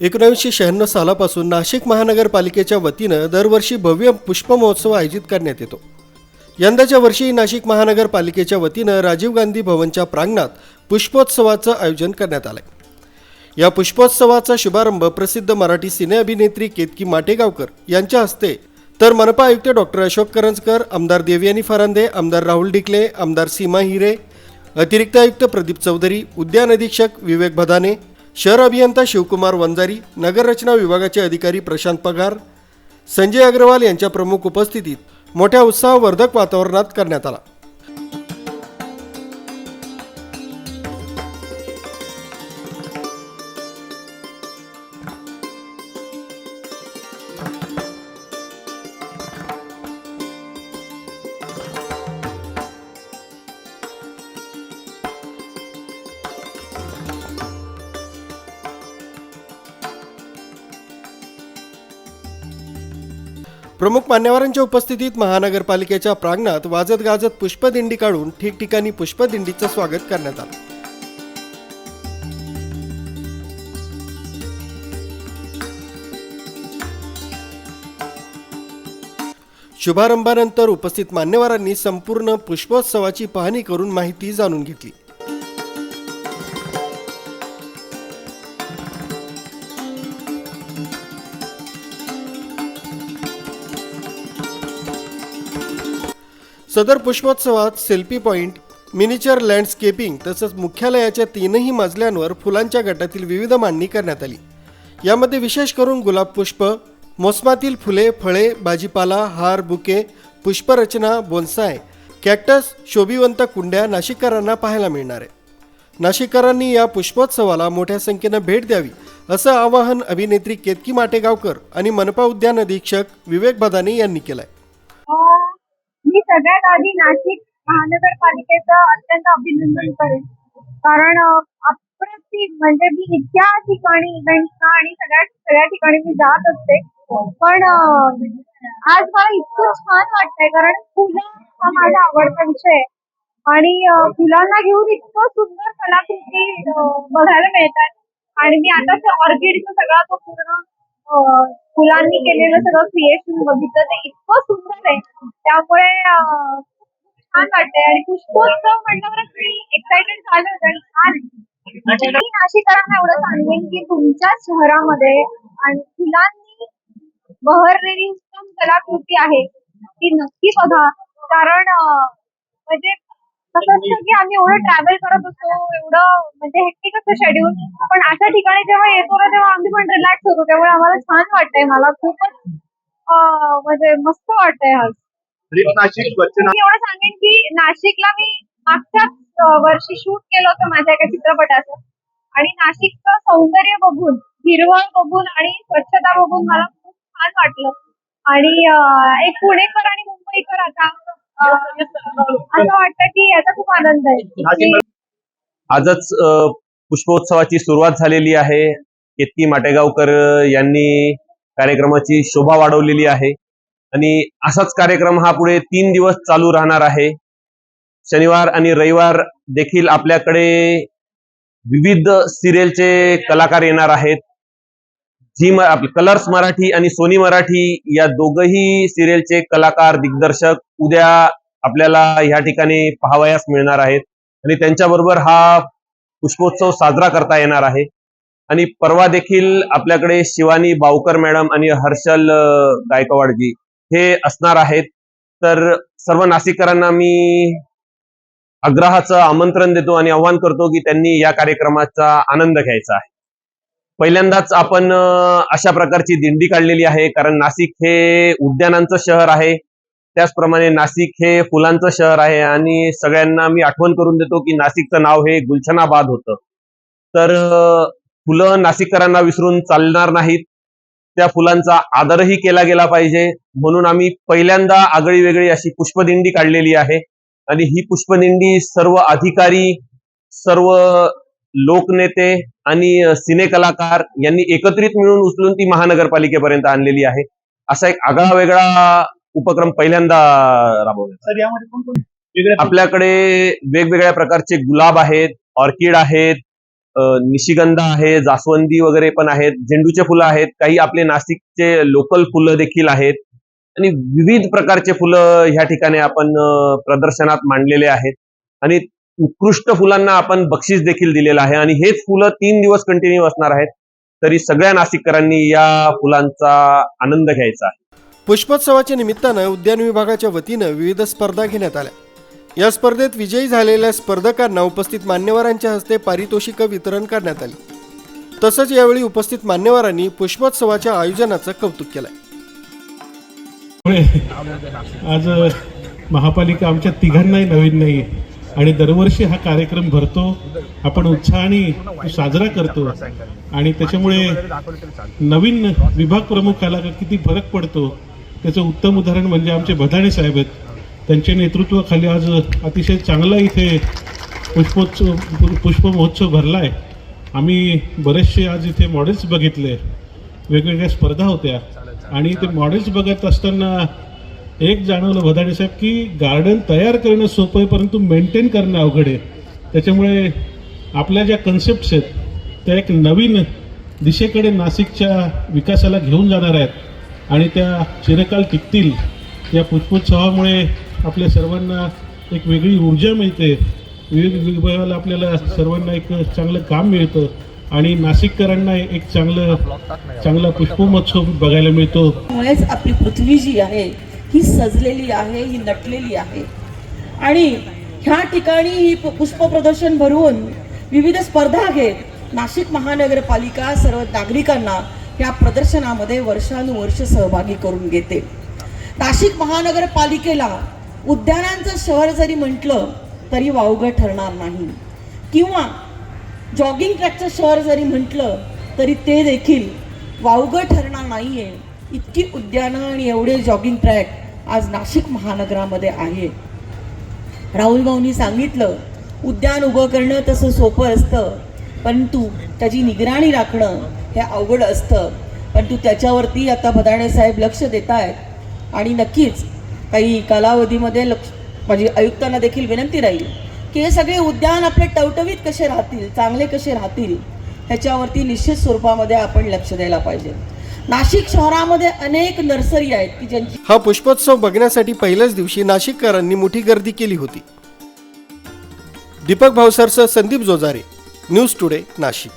एकोणीसशे शहाण्णव सालापासून नाशिक महानगरपालिकेच्या वतीनं दरवर्षी भव्य पुष्पमहोत्सव आयोजित करण्यात येतो. यंदाच्या वर्षी नाशिक महानगरपालिकेच्या वतीनं राजीव गांधी भवनच्या प्रांगणात पुष्पोत्सवाचं आयोजन करण्यात आलंय. या पुष्पोत्सवाचा शुभारंभ प्रसिद्ध मराठी सिने अभिनेत्री केतकी माटेगावकर यांच्या हस्ते तर मनपा आयुक्त डॉक्टर अशोक करंजकर आमदार देवयानी फरांदे आमदार राहुल डिकले आमदार सीमा हिरे अतिरिक्त आयुक्त प्रदीप चौधरी उद्यान अधीक्षक विवेक भदाने शहर अभियंता शिवकुमार वंजारी नगररचना विभागाचे अधिकारी प्रशांत पगार संजय अग्रवाल यांच्या प्रमुख उपस्थितीत मोठ्या उत्साहवर्धक वातावरणात करण्यात आला. प्रमुख मान्यवरांच्या उपस्थितीत महानगरपालिकेच्या प्रांगणात वाजत गाजत पुष्पदिंडी काढून ठिकठिकाणी पुष्पदिंडीचं स्वागत करण्यात आलं. शुभारंभानंतर उपस्थित मान्यवरांनी संपूर्ण पुष्पोत्सवाची पाहणी करून माहिती जाणून घेतली. सदर पुष्पोत्सवात सेल्फी पॉइंट मिनिचर लँडस्केपिंग तसंच मुख्यालयाच्या तीनही मजल्यांवर फुलांच्या गटातील विविध मांडणी करण्यात आली. यामध्ये विशेष करून गुलाब पुष्प मोसमातील फुले फळे भाजीपाला हार बुके पुष्परचना बोन्साय कॅक्टस शोभिवंत कुंड्या नाशिककरांना पाहायला मिळणार. आहे नाशिककरांनी या पुष्पोत्सवाला मोठ्या संख्येनं भेट द्यावी असं आवाहन अभिनेत्री केतकी माटेगावकर आणि मनपा उद्यान अधीक्षक विवेक भदाने यांनी केलं आहे मी सगळ्यात आधी नाशिक महानगरपालिकेचं अत्यंत अभिनंदन करेन. कारण अप्रतिम म्हणजे मी इतक्या ठिकाणी इव्हेंटला आणि सगळ्या सगळ्या ठिकाणी मी जात असते. पण आज मला इतकं छान वाटतंय कारण फुलं हा माझा आवडता विषय आहे. आणि फुलांना घेऊन इतकं सुंदर कलाकृती बघायला मिळतात. आणि मी आता ऑर्किडचा सगळा तो पूर्ण फुलांनी केलेलं सगळं क्रिएशन बघितलं ते इतकं सुंदर आहे. त्यामुळे छान वाटतंय. आणि पुष्पोत्सव म्हटल्यावर मी एक्साइटेड झालं आणि छान. मी नाशिकरांना एवढं सांगेन की तुमच्या शहरामध्ये आणि फुलांनी बहरलेली उत्तम कलाकृती आहे. ती नक्की बघा. कारण म्हणजे कसं असतं की आम्ही एवढं ट्रॅव्हल करत असतो एवढं म्हणजे हेक्टिक असतं शेड्यूल पण अशा ठिकाणी जेव्हा येतो ना तेव्हा आम्ही पण रिलॅक्स होतो. त्यामुळे आम्हाला छान वाटतंय. मला खूपच म्हणजे मस्त वाटतंय आज मी एवढं सांगेन की नाशिकला मी मागच्याच वर्षी शूट केलं होतं माझ्या एका चित्रपटाचं. आणि नाशिकचं सौंदर्य बघून हिरवळ बघून आणि स्वच्छता बघून मला खूप छान वाटलं. आणि एक पुणेकर आणि मुंबईकर आता असं वाटतं की याचा खूप आनंद आहे. आजच पुष्पोत्सवाची सुरुवात झालेली आहे. केतकी माटेगावकर यांनी कार्यक्रमाची शोभा वाढवलेली आहे. आणि असाच कार्यक्रम हा पुढे तीन दिवस चालू राहणार आहे. शनिवार आणि रविवार देखील आपल्याकडे विविध सिरियलचे कलाकार येणार आहेत. झी कलर्स मराठी आणि सोनी मराठी या दोघही सिरियलचे कलाकार दिग्दर्शक उद्या आपल्याला ह्या ठिकाणी पाहावयास मिळणार आहेत. आणि त्यांच्याबरोबर हा पुष्पोत्सव साजरा करता येणार आहे. आणि परवा देखील आपल्याकडे शिवानी बावकर मॅडम आणि हर्षल गायकवाडजी हे असणार आहेत. तर सर्व नाशिककरांना मी आग्रहाचं आमंत्रण देतो आणि आव्हान करतो की त्यांनी या कार्यक्रमाचा आनंद घ्यायचा आहे. पहिल्यांदाच आपण अशा प्रकारची दिंडी काढलेली आहे. कारण नाशिक हे उद्यानांचं शहर आहे. त्याचप्रमाणे नाशिक हे फुलांचं शहर आहे. आणि सगळ्यांना मी आठवण करून देतो की नाशिकचं नाव हे गुलशनाबाद होतं. तर फुलं नाशिककरांना विसरून चालणार नाहीत. त्या फुलांचा आदरही केला गेला पाहिजे. म्हणून आम्ही पहिल्यांदा आगळी वेगळी अशी पुष्पदिंडी काढलेली आहे. आणि ही पुष्पदिंडी सर्व अधिकारी सर्व लोकनेते आणि सिने कलाकार यांनी एकत्रित मिळून उचलून ती महानगरपालिकेपर्यंत आणलेली आहे. असा एक आगळा वेगळा उपक्रम पहिल्यांदा राबवला आपल्याकडे वेगवेगळ्या प्रकारचे गुलाब आहेत ऑर्किड आहेत निशिगंधा आहे जास्वंदी वगैरे पण आहेत झेंडूचे फुलं आहेत काही आपले नाशिकचे लोकल फुलं देखील आहेत आणि विविध प्रकारचे फुलं ह्या ठिकाणी आपण प्रदर्शनात मांडलेले आहेत. आणि उत्कृष्ट फुलांना आपण बक्षीस देखील दिलेलं आहे. आणि हेच फुलं तीन दिवस कंटिन्यू असणार आहेत तरी सगळ्या नाशिककरांनी या फुलांचा आनंद घ्यायचा आहे. पुष्पोत्सवाच्या निमित्तानं उद्यान विभागाच्या वतीनं विविध स्पर्धा घेण्यात आल्या. या स्पर्धेत विजयी झालेल्या स्पर्धकांना उपस्थित मान्यवरांच्या हस्ते पारितोषिकं वितरण करण्यात आली. तसंच यावेळी उपस्थित मान्यवरांनी पुष्पोत्सवाच्या आयोजनाचं कौतुक केलंय. आज महापालिका आमच्या तिघांनाही नवीन नाही आणि दरवर्षी हा कार्यक्रम भरतो. आपण उत्साहाने साजरा करतो. आणि त्याच्यामुळे नवीन विभाग प्रमुख कलाकार किती फरक पडतो त्याचं उत्तम उदाहरण म्हणजे आमचे भदाणे साहेब आहेत. त्यांच्या नेतृत्वाखाली आज अतिशय चांगला इथे पुष्पोत्सव पुष्प महोत्सव भरला आहे आम्ही बरेचसे आज इथे मॉडेल्स बघितले. वेगवेगळ्या स्पर्धा होत्या. आणि ते मॉडेल्स बघत असताना एक जाणवलं भदाडे साहेब की गार्डन तयार करणं सोपं आहे परंतु मेंटेन करणं अवघड आहे. त्याच्यामुळे आपल्या ज्या कन्सेप्ट्स आहेत त्या एक नवीन दिशेकडे नाशिकच्या विकासाला घेऊन जाणार आहेत. आणि त्या चिरकाल टिकतील. या पुष्पोत्सवामुळे आपल्या सर्वांना एक वेगळी ऊर्जा मिळते. विविध विभागाला आपल्याला सर्वांना एक चांगलं काम मिळतं. आणि नाशिककरांना एक चांगलं चांगला पुष्पमहोत्सव बघायला मिळतो. मुळेच आपली पृथ्वी जी आहे ही सजलेली आहे ही नटलेली आहे. आणि ह्या ठिकाणी ही पु- पुष्प प्रदर्शन भरवून विविध स्पर्धा घेत नाशिक महानगरपालिका सर्व नागरिकांना या प्रदर्शनामध्ये वर्षानुवर्ष सहभागी करून घेते. नाशिक महानगरपालिकेला उद्यानांचं शहर जरी म्हटलं तरी वावगं ठरणार नाही. किंवा जॉगिंग ट्रॅकचं शहर जरी म्हटलं तरी ते देखील वावगं ठरणार नाही आहे इतकी उद्यानं आणि एवढे जॉगिंग ट्रॅक आज नाशिक महानगरामध्ये आहे. राहुल भाऊनी सांगितलं उद्यान उभं करणं तसं सोपं असतं परंतु त्याची निगराणी राखणं हे अवघड असतं. परंतु त्याच्यावरती आता भदाणे साहेब लक्ष देत आहेत आणि नक्कीच काही कालावधीमध्ये लक्ष माझी आयुक्तांना देखील विनंती राहील की हे सगळे उद्यान आपले टवटवीत कसे राहतील चांगले कसे राहतील ह्याच्यावरती निश्चित स्वरूपामध्ये आपण लक्ष द्यायला पाहिजे. नाशिक शहरामध्ये अनेक नर्सरी आहेत की ज्यांची हा पुष्पोत्सव बघण्यासाठी पहिल्याच दिवशी नाशिककरांनी मोठी गर्दी केली होती. दीपक भावसरसह संदीप जोजारे न्यूज टुडे नाशिक.